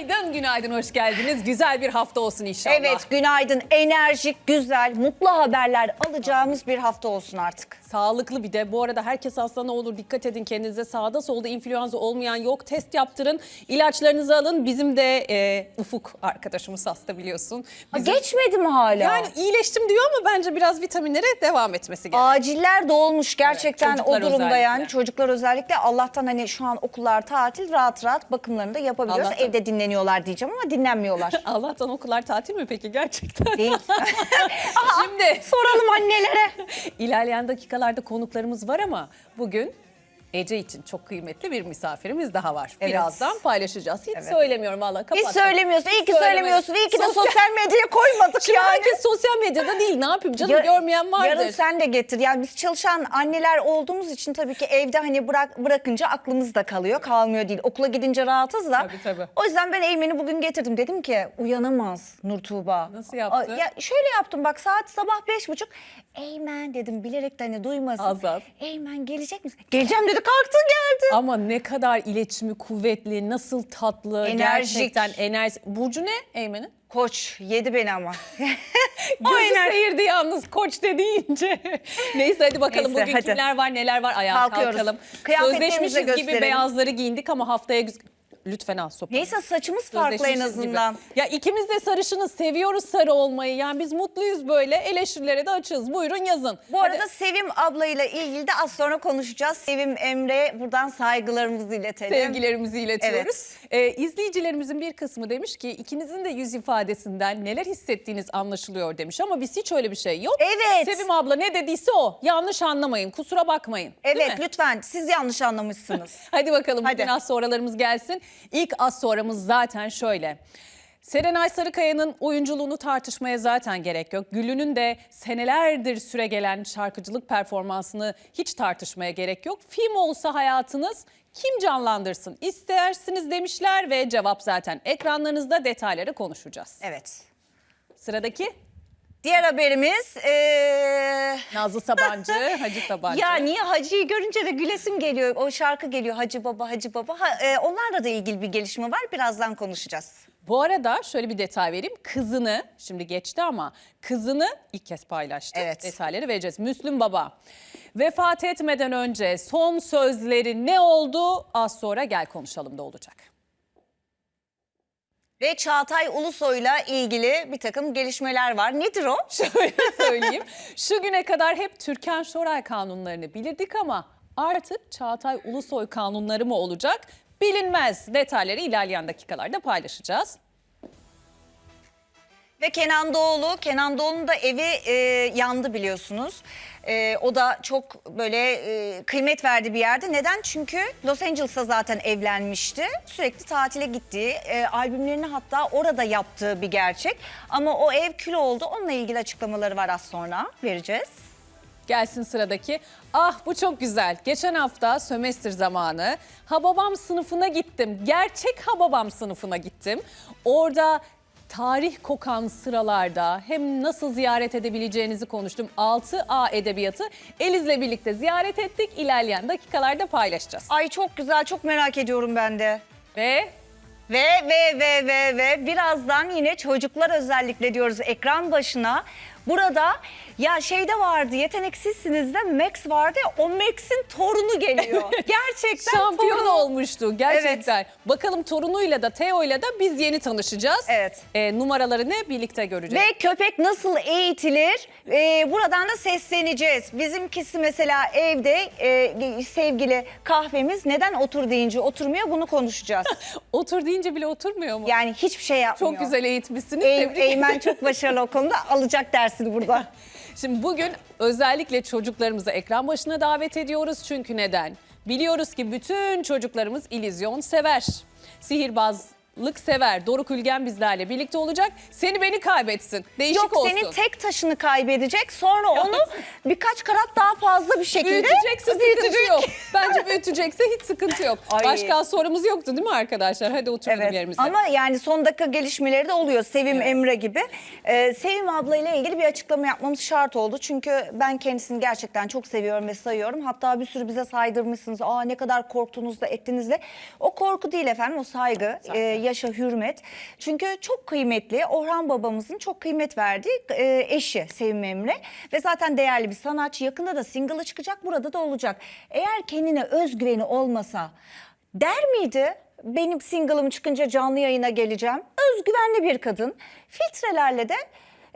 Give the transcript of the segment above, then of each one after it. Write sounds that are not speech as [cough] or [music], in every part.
Günaydın, günaydın, hoş geldiniz. Güzel bir hafta olsun inşallah. Evet günaydın enerjik güzel mutlu haberler alacağımız bir hafta olsun artık. Sağlıklı bir de. Bu arada herkes hasta ne olur dikkat edin kendinize. Sağda solda influenza olmayan yok. Test yaptırın, ilaçlarınızı alın. Bizim de e, Ufuk arkadaşımız hasta biliyorsun. Ha, Bizim- Geçmedi mi hala? Yani iyileştim diyor ama bence biraz vitaminlere devam etmesi gerekiyor. Aciller dolmuş gerçekten Evet, o durumda yani özellikle. çocuklar özellikle Allah'tan hani şu an okullar tatil rahat rahat bakımlarını da yapabiliyoruz. Allah'tan. Evde dinleniyorlar diyeceğim ama dinlenmiyorlar. [laughs] Allah'tan okullar tatil mi peki gerçekten? Değil. [laughs] Şimdi Soralım annelere. [laughs] İlerleyen dakikalarda konuklarımız var ama bugün Ece için çok kıymetli bir misafirimiz daha var. Evet. Birazdan paylaşacağız. Hiç söylemiyorum valla kapat. Hiç söylemiyorsun. İyi ki Söylemedim. söylemiyorsun. İyi ki de Sosyal- sosyal medyaya koymadık Şimdi yani. herkes sosyal medyada değil ne yapayım canım Ya- görmeyen vardır. Yarın sen de getir. Yani biz çalışan anneler olduğumuz için tabii ki evde hani bırak bırakınca aklımız da kalıyor. Kalmıyor değil. Okula gidince rahatız da. Tabii, tabii. O yüzden ben Eymen'i bugün getirdim. Dedim ki uyanamaz Nur Tuğba. Nasıl yaptın? Aa, Ya şöyle yaptım bak saat sabah beş buçuk. Eymen dedim bilerek de hani duymasın. Az az. Eymen gelecek misin? Geleceğim dedi kalktı geldi. Ama ne kadar iletişimi kuvvetli, nasıl tatlı, Enerjik. gerçekten enerji. Burcu ne Eymen'in? Koç yedi beni ama. [laughs] Gözü seyirdi yalnız koç de deyince. [laughs] Neyse hadi bakalım Neyse, bugün hadi. kimler var neler var ayağa Kalkıyoruz. kalkalım. Kıyafetlerimizi Sözleşmişiz gibi gösterelim. beyazları giyindik ama haftaya güz- Lütfen al sopa. Neyse saçımız farklı en Sözleşmişiz gibi. azından. Ya ikimiz de sarışınız, seviyoruz sarı olmayı. Yani biz mutluyuz böyle. Eleştirilere de açığız. Buyurun yazın. Bu Hadi. arada Sevim ablayla ilgili de az sonra konuşacağız. Sevim Emre buradan saygılarımızı iletelim. sevgilerimizi iletiyoruz. Ee, izleyicilerimizin bir kısmı demiş ki ikinizin de yüz ifadesinden neler hissettiğiniz anlaşılıyor demiş ama biz hiç öyle bir şey yok. Evet. Sevim abla ne dediyse o. Yanlış anlamayın. Kusura bakmayın. Evet lütfen siz yanlış anlamışsınız. [laughs] Hadi bakalım Hadi. bugün az sonralarımız gelsin. İlk az sonramız zaten şöyle. Serenay Sarıkaya'nın oyunculuğunu tartışmaya zaten gerek yok. Gül'ünün de senelerdir süre gelen şarkıcılık performansını hiç tartışmaya gerek yok. Film olsa hayatınız kim canlandırsın istersiniz demişler ve cevap zaten ekranlarınızda detayları konuşacağız. evet. Sıradaki Diğer haberimiz eee, Nazlı Sabancı, [laughs] Hacı Sabancı. ya niye Hacı'yı görünce de gülesim geliyor. O şarkı geliyor Hacı Baba Hacı Baba. Ha, eee, onlarla da ilgili bir gelişme var. Birazdan konuşacağız. Bu arada şöyle bir detay vereyim. Kızını, şimdi geçti ama kızını ilk kez paylaştı. Evet. Detayları vereceğiz. Müslüm Baba vefat etmeden önce son sözleri ne oldu? Az sonra gel konuşalım da olacak. Ve Çağatay Ulusoy'la ilgili bir takım gelişmeler var. Nedir o? [laughs] Şöyle söyleyeyim. Şu güne kadar hep Türkan Şoray kanunlarını bilirdik ama artık Çağatay Ulusoy kanunları mı olacak? Bilinmez. Detayları ilerleyen dakikalarda paylaşacağız. Ve Kenan Doğulu, Kenan Doğulu'nun da evi e, yandı biliyorsunuz. E, o da çok böyle e, kıymet verdiği bir yerde. Neden? Çünkü Los Angeles'a zaten evlenmişti. Sürekli tatile gittiği, e, albümlerini hatta orada yaptığı bir gerçek. Ama o ev kül oldu. Onunla ilgili açıklamaları var az sonra vereceğiz. Gelsin sıradaki. Ah bu çok güzel. Geçen hafta sömestr zamanı Hababam sınıfına gittim. Gerçek Hababam sınıfına gittim. Orada tarih kokan sıralarda hem nasıl ziyaret edebileceğinizi konuştum. 6A Edebiyatı Eliz'le birlikte ziyaret ettik. İlerleyen dakikalarda paylaşacağız. Ay çok güzel, çok merak ediyorum ben de. Ve Ve ve ve ve ve birazdan yine çocuklar özellikle diyoruz ekran başına. Burada ya şeyde vardı yeteneksizsiniz de Max vardı ya o Max'in torunu geliyor. [laughs] Gerçekten şampiyon torunu. olmuştu gerçekten. Bakalım torunuyla da Teo'yla da biz yeni tanışacağız. Evet. Ee, numaraları ne birlikte göreceğiz. Ve köpek nasıl eğitilir? Ee, buradan da sesleneceğiz. Bizimkisi mesela evde e, sevgili kahvemiz neden otur deyince oturmuyor bunu konuşacağız. [laughs] Otur deyince bile oturmuyor mu? Yani hiçbir şey yapmıyor. Çok güzel eğitmişsiniz. Ey- Tebrik Eymen çok başarılı o konuda alacak dersini burada. [laughs] Şimdi bugün özellikle çocuklarımızı ekran başına davet ediyoruz. Çünkü neden? Biliyoruz ki bütün çocuklarımız illüzyon sever. Sihirbazlık sever. Doruk Ülgen bizlerle birlikte olacak. Seni beni kaybetsin. Değişik Yok olsun. senin tek taşını kaybedecek sonra onu birkaç karat daha fazla bir şekilde Büyütecekse büyütecek. yok. Bence büyütecekse hiç sıkıntı yok. Ay. Başka sorumuz yoktu değil mi arkadaşlar? Hadi oturalım Evet yerimize. ama yani son dakika gelişmeleri de oluyor Sevim Emre gibi. Ee, Sevim abla ile ilgili bir açıklama yapmamız şart oldu. Çünkü ben kendisini gerçekten çok seviyorum ve sayıyorum. Hatta bir sürü bize saydırmışsınız. Aa ne kadar korktunuz da ettiniz de. O korku değil efendim o saygı. Ee, yaşa hürmet. Çünkü çok kıymetli Orhan babamızın çok kıymet verdiği e, eşi Sevim Emre. Ve zaten değerli bir sanatçı. Yakında da single'ı çıkacak burada da olacak. Eğer kendine özgüveni olmasa der miydi? Benim single'ım çıkınca canlı yayına geleceğim. Özgüvenli bir kadın. Filtrelerle de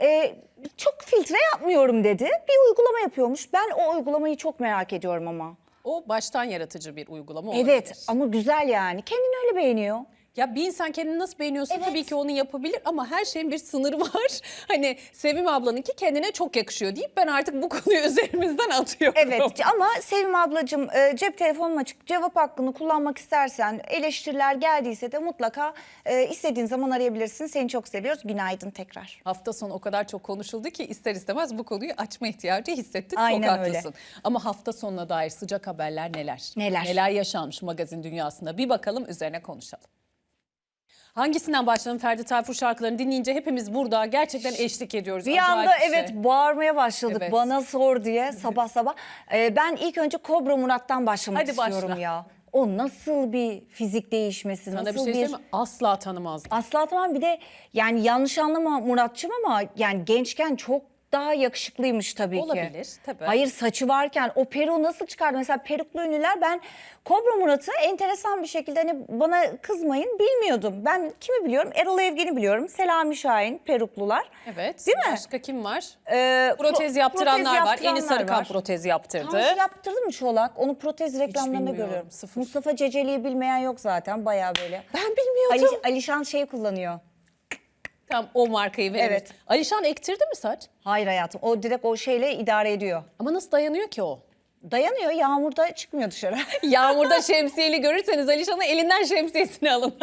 e, çok filtre yapmıyorum dedi. Bir uygulama yapıyormuş. Ben o uygulamayı çok merak ediyorum ama. O baştan yaratıcı bir uygulama olabilir. Evet ama güzel yani. Kendini öyle beğeniyor. Ya bir insan kendini nasıl beğeniyorsa Evet. tabii ki onu yapabilir ama her şeyin bir sınırı [laughs] var. Hani Sevim ablanınki kendine çok yakışıyor deyip ben artık bu konuyu [laughs] üzerimizden atıyorum. Evet ama Sevim ablacığım e, cep telefonum açık. Cevap hakkını kullanmak istersen eleştiriler geldiyse de mutlaka e, istediğin zaman arayabilirsin. Seni çok seviyoruz. Günaydın tekrar. Hafta sonu o kadar çok konuşuldu ki ister istemez bu konuyu açma ihtiyacı hissettik. Aynen çok öyle. haklısın. Ama hafta sonuna dair sıcak haberler neler? Neler? Neler yaşanmış magazin dünyasında bir bakalım üzerine konuşalım. Hangisinden başlayalım Ferdi Tayfur şarkılarını dinleyince hepimiz burada gerçekten eşlik ediyoruz. Bir Acayip anda bir şey. evet bağırmaya başladık Evet. bana sor diye [laughs] sabah sabah. E, ben ilk önce Kobra Murat'tan başlamak Hadi başla. istiyorum ya. O nasıl bir fizik değişmesi, Sana nasıl bir şey söyleyeyim mi? Asla tanımazdım. Asla tamam bir de yani yanlış anlama Muratçım ama yani gençken çok daha yakışıklıymış tabii ki. Olabilir, tabii. Hayır saçı varken o peruğu nasıl çıkardı? Mesela peruklu ünlüler ben Kobra Murat'ı enteresan bir şekilde hani bana kızmayın bilmiyordum. Ben kimi biliyorum? Erol Evgen'i biliyorum. Selami Şahin peruklular. Evet. Değil mi? Başka kim var? Ee, Protez pro- yaptıranlar protez var. yaptıranlar Enis Sarıkan var. protez yaptırdı. Tanju yaptırdı mı Çolak? Onu protez reklamlarında bilmiyorum, görüyorum. sıfır. Mustafa Ceceli'yi bilmeyen yok zaten bayağı böyle. Ben bilmiyordum. Ali, Alişan şey kullanıyor. Tam o markayı verelim. Evet. Alişan ektirdi mi saç? Hayır hayatım o direkt o şeyle idare ediyor. Ama nasıl dayanıyor ki o? Dayanıyor yağmurda çıkmıyor dışarı. [laughs] Yağmurda şemsiyeli görürseniz Alişan'ın elinden şemsiyesini alın. [laughs]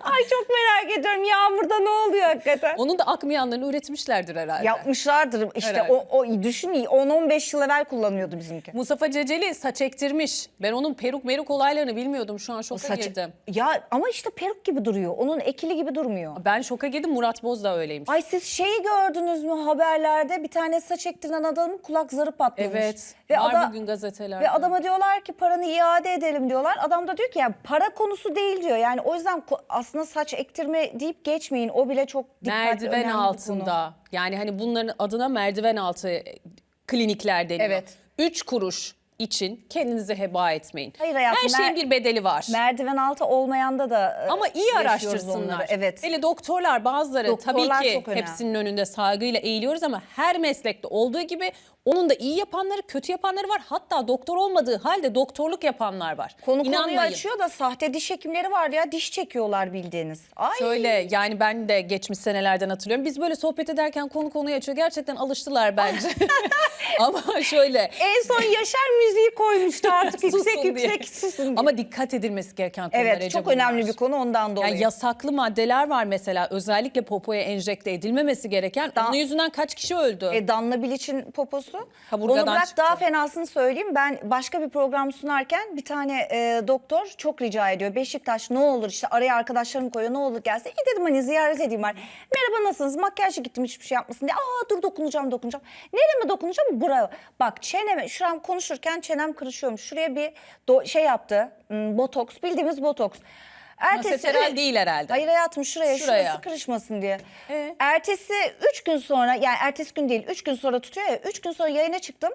Ay çok merak ediyorum yağmurda ne oluyor hakikaten? Onun da akmayanlarını üretmişlerdir herhalde. Yapmışlardır işte Herhalde. o, o düşün 10-15 yıl evvel kullanıyordu bizimki. Mustafa Ceceli saç ektirmiş. Ben onun peruk meruk olaylarını bilmiyordum. Şu an şoka Saçı- girdim. Ya ama işte peruk gibi duruyor. Onun ekili gibi durmuyor. Ben şoka girdim. Murat Boz da öyleymiş. Ay siz şeyi gördünüz mü haberlerde bir tane saç ektiren adamın kulak zarı patlamış. evet. Ve, var ada- bugün gazetelerde. ve adama diyorlar ki paranı iade edelim diyorlar. Adam da diyor ki yani para konusu değil diyor. Yani o yüzden aslında saç ektirme deyip geçmeyin. O bile çok dikkatli merdiven altında. Yani hani bunların adına merdiven altı klinikler deniyor. Evet. Üç kuruş için kendinizi heba etmeyin. Hayır hayatım, Her şeyin bir bedeli var. Merdiven altı olmayanda da e, Ama iyi araştırsınlar. onları. Evet. Hele doktorlar bazıları Doktorlar tabii ki hepsinin önünde saygıyla eğiliyoruz ama her meslekte olduğu gibi onun da iyi yapanları, kötü yapanları var. Hatta doktor olmadığı halde doktorluk yapanlar var. Konu konuyu İnanmayın. açıyor da sahte diş hekimleri var ya diş çekiyorlar bildiğiniz. Ay. Şöyle yani ben de geçmiş senelerden hatırlıyorum. Biz böyle sohbet ederken konu konuyu açıyor. Gerçekten alıştılar bence. [laughs] ama şöyle En son Yaşar müziği koymuştu artık [laughs] yüksek susun diye. yüksek susun diye. Ama dikkat edilmesi gereken konular evet Ece çok bunlar. önemli bir konu ondan dolayı. Yani yasaklı maddeler var mesela özellikle popoya enjekte edilmemesi gereken. Onun yüzünden kaç kişi öldü? E, Danla Bilic'in poposu. Kaburgadan Onu bırak çıktı. daha fenasını söyleyeyim. Ben başka bir program sunarken bir tane e, doktor çok rica ediyor. Beşiktaş ne olur işte araya arkadaşlarım koyuyor ne olur gelse. İyi dedim hani ziyaret edeyim var. Merhaba nasılsınız? Makyajı gittim hiçbir şey yapmasın diye. Aa dur dokunacağım dokunacağım. Nereme dokunacağım? Buraya. Bak çeneme şuram konuşurken çenem kırışıyormuş. Şuraya bir do- şey yaptı. hmm, Botoks bildiğimiz botoks. Maseteral değil herhalde. Hayır hayatım şuraya, Şuraya. şurası kırışmasın diye. Ee? Ertesi üç gün sonra yani ertesi gün değil üç gün sonra tutuyor ya. Üç gün sonra yayına çıktım.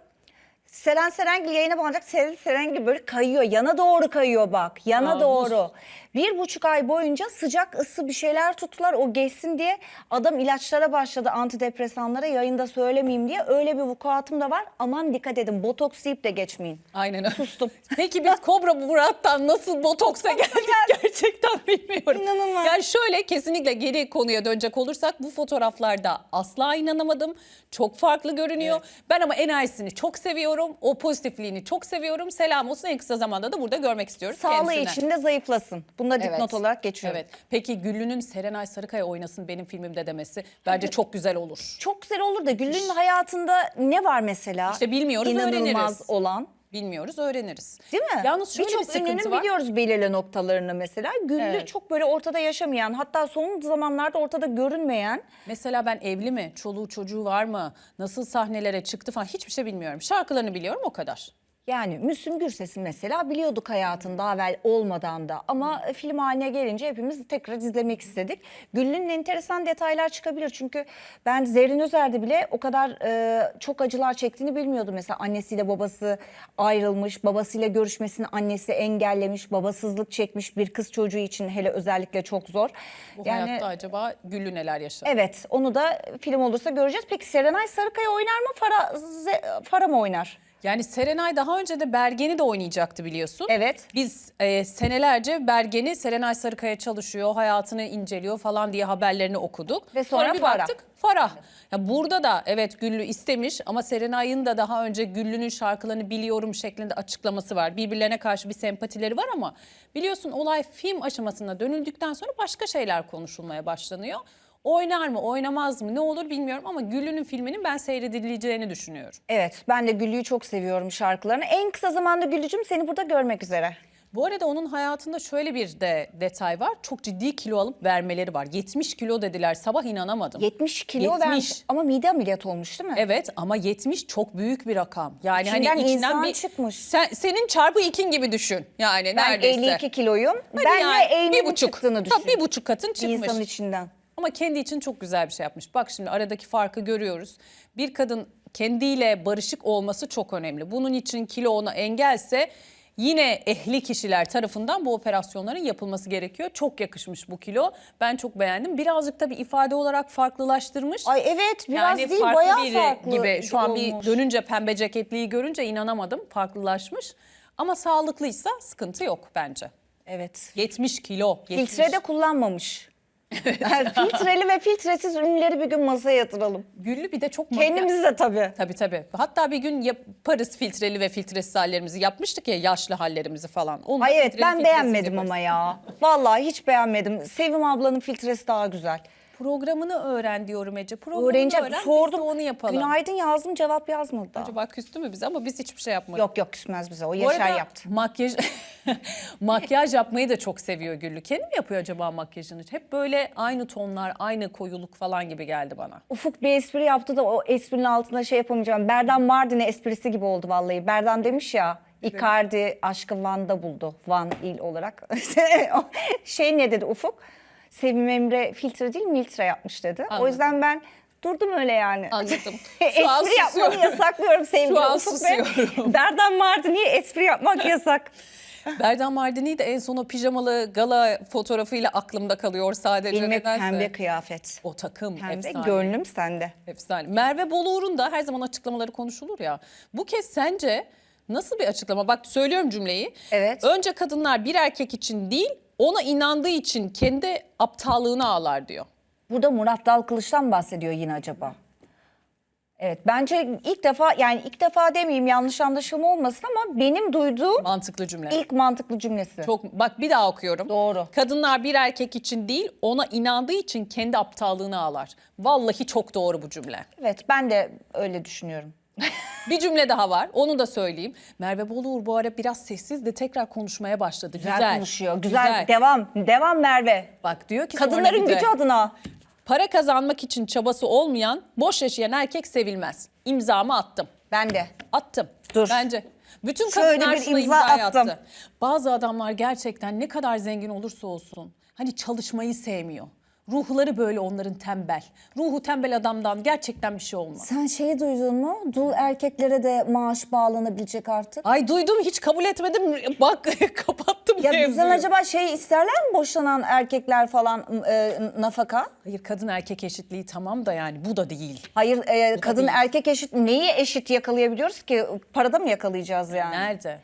Seren Serengil yayına bağlanacak. Seren Serengil böyle kayıyor. Yana doğru kayıyor bak. Yana Kabus. doğru. Bir buçuk ay boyunca sıcak ısı bir şeyler tuttular. O geçsin diye adam ilaçlara başladı antidepresanlara. Yayında söylemeyeyim diye. Öyle bir vukuatım da var. Aman dikkat edin. Botoks deyip de geçmeyin. Aynen öyle. Sustum. [laughs] Peki biz Kobra Murat'tan nasıl botoksa geldik gerçekten bilmiyorum. İnanılmaz. Yani şöyle kesinlikle geri konuya dönecek olursak bu fotoğraflarda asla inanamadım. Çok farklı görünüyor. Ben ama enerjisini çok seviyorum. O pozitifliğini çok seviyorum. Selam olsun en kısa zamanda da burada görmek istiyoruz Sağlığı kendisine. için de zayıflasın. Bunda dipnot olarak geçiyor. Evet. Peki Güllü'nün Serenay Sarıkaya oynasın benim filmimde demesi bence çok güzel olur. Çok güzel olur da Güllü'nün hayatında ne var mesela? İşte bilmiyoruz, İnanılmaz öğreniriz. olan. Bilmiyoruz, öğreniriz. Değil mi? Yalnız şöyle bir ünlünün sıkıntı var. biliyoruz belirli noktalarını mesela. Güllü Evet. çok böyle ortada yaşamayan hatta son zamanlarda ortada görünmeyen. Mesela ben evli mi, çoluğu çocuğu var mı, nasıl sahnelere çıktı falan hiçbir şey bilmiyorum. Şarkılarını biliyorum o kadar. Yani Müslüm Gürses'i mesela biliyorduk hayatın daha evvel olmadan da ama e, film haline gelince hepimiz tekrar izlemek istedik. Güllü'nün enteresan detaylar çıkabilir çünkü ben Zerrin Özer'de bile o kadar e, çok acılar çektiğini bilmiyordum. Mesela annesiyle babası ayrılmış, babasıyla görüşmesini annesi engellemiş, babasızlık çekmiş bir kız çocuğu için hele özellikle çok zor. Bu hayatta acaba Güllü neler yaşadı? Evet onu da film olursa göreceğiz. Peki Serenay Sarıkaya oynar mı Fara, Ze- Fara mı oynar? Yani Serenay daha önce de Bergen'i de oynayacaktı biliyorsun. Evet. Biz e, senelerce Bergen'i Serenay Sarıkaya çalışıyor, hayatını inceliyor falan diye haberlerini okuduk. Ve sonra bir Farah. baktık Farah. Ya burada da evet Güllü istemiş ama Serenay'ın da daha önce Güllü'nün şarkılarını biliyorum şeklinde açıklaması var. Birbirlerine karşı bir sempatileri var ama biliyorsun olay film aşamasına dönüldükten sonra başka şeyler konuşulmaya başlanıyor. Oynar mı, oynamaz mı ne olur bilmiyorum ama Güllü'nün filminin ben seyredileceğini düşünüyorum. Evet ben de Güllü'yü çok seviyorum şarkılarını. En kısa zamanda Güllücüm seni burada görmek üzere. Bu arada onun hayatında şöyle bir de detay var. Çok ciddi kilo alıp vermeleri var. 70 kilo dediler. Sabah inanamadım. 70 kilo 70. vermiş ama mide ameliyatı olmuş değil mi? Evet ama 70 çok büyük bir rakam. Yani İçinden hani içinden insan bir çıkmış. Sen, senin çarpı ikin gibi düşün. Yani ben neredeyse. 52 kiloyum. Hadi ben yani de bir buçuk. çıktığını Tabii düşün. bir buçuk katın çıkmış. insanın içinden. Ama kendi için çok güzel bir şey yapmış. Bak şimdi aradaki farkı görüyoruz. Bir kadın kendiyle barışık olması çok önemli. Bunun için kilo ona engelse yine ehli kişiler tarafından bu operasyonların yapılması gerekiyor. Çok yakışmış bu kilo. Ben çok beğendim. Birazcık da bir ifade olarak farklılaştırmış. Ay evet biraz yani değil farklı bayağı biri farklı gibi. Şu an bir olmuş. dönünce pembe ceketliyi görünce inanamadım. Farklılaşmış. Ama sağlıklıysa sıkıntı yok bence. Evet. 70 kilo. 70. Filtre de kullanmamış. Filtreli ve filtresiz ürünleri bir gün masaya yatıralım. Güllü bir de çok makyaj- Kendimiz de tabii. Tabii tabii. Hatta bir gün yaparız filtreli ve filtresiz hallerimizi. Yapmıştık ya yaşlı hallerimizi falan. Onu Ay evet ben beğenmedim ama ya. Vallahi hiç beğenmedim. Sevim ablanın filtresi daha güzel. Programını öğren diyorum Ece. Programını Öğreneceğim. öğren Sordum. biz de onu yapalım. Günaydın yazdım cevap yazmadı. Acaba küstü mü bize ama biz hiçbir şey yapmadık. Yok yok küsmez bize. O Bu Yaşar arada yaptı. makyaj [laughs] makyaj yapmayı da çok seviyor Güllü. Kendi mi yapıyor acaba makyajını? Hep böyle aynı tonlar, aynı koyuluk falan gibi geldi bana. Ufuk bir espri yaptı da o esprinin altında şey yapamayacağım. Berdan Mardin'e esprisi gibi oldu vallahi. Berdan demiş ya Icardi aşkı Van'da buldu. Van il olarak. [laughs] şey ne dedi Ufuk? Sevim Emre filtre değil miltre yapmış dedi. O Anladım. yüzden ben durdum öyle yani. Anladım. [laughs] Şu an espri susuyorum. yasaklıyorum sevgili Şu an Ufuk susuyorum. [laughs] Berdan Mardin'e espri yapmak [laughs] yasak. Berdan Mardini de en son o pijamalı gala fotoğrafıyla aklımda kalıyor sadece hep nedense. pembe kıyafet. O takım Pembe efsane. gönlüm sende. Efsane. Merve Boluğur'un da her zaman açıklamaları konuşulur ya. Bu kez sence nasıl bir açıklama? Bak söylüyorum cümleyi. Evet. Önce kadınlar bir erkek için değil ona inandığı için kendi aptallığını ağlar diyor. Burada Murat Dalkılıç'tan bahsediyor yine acaba. Evet bence ilk defa yani ilk defa demeyeyim yanlış anlaşılma olmasın ama benim duyduğum Mantıklı cümle. ilk mantıklı cümlesi. Çok bak bir daha okuyorum. Doğru. Kadınlar bir erkek için değil ona inandığı için kendi aptallığını ağlar. Vallahi çok doğru bu cümle. Evet ben de öyle düşünüyorum. [laughs] Bir cümle daha var. Onu da söyleyeyim. Merve Boluğur bu ara biraz sessiz de tekrar konuşmaya başladı. Güzel, Güzel. konuşuyor. Güzel. Devam. Devam Merve. Bak diyor ki Kadınların gücü adına. Para kazanmak için çabası olmayan, boş yaşayan erkek sevilmez. İmzamı attım. Ben de. Attım. Dur. Bence. Bütün Şöyle kadınlar bir şuna imza imza attım. attı. Bazı adamlar gerçekten ne kadar zengin olursa olsun hani çalışmayı sevmiyor. Ruhları böyle onların tembel. Ruhu tembel adamdan gerçekten bir şey olmaz. Sen şeyi duydun mu? Dul erkeklere de maaş bağlanabilecek artık. Ay duydum hiç kabul etmedim. Bak [laughs] kapattım Ya mevzuyu. bizden acaba şey isterler mi boşanan erkekler falan e, nafaka? Hayır kadın erkek eşitliği tamam da yani bu da değil. Hayır e, kadın değil. erkek eşit neyi eşit yakalayabiliyoruz ki? Parada mı yakalayacağız yani? Nerede?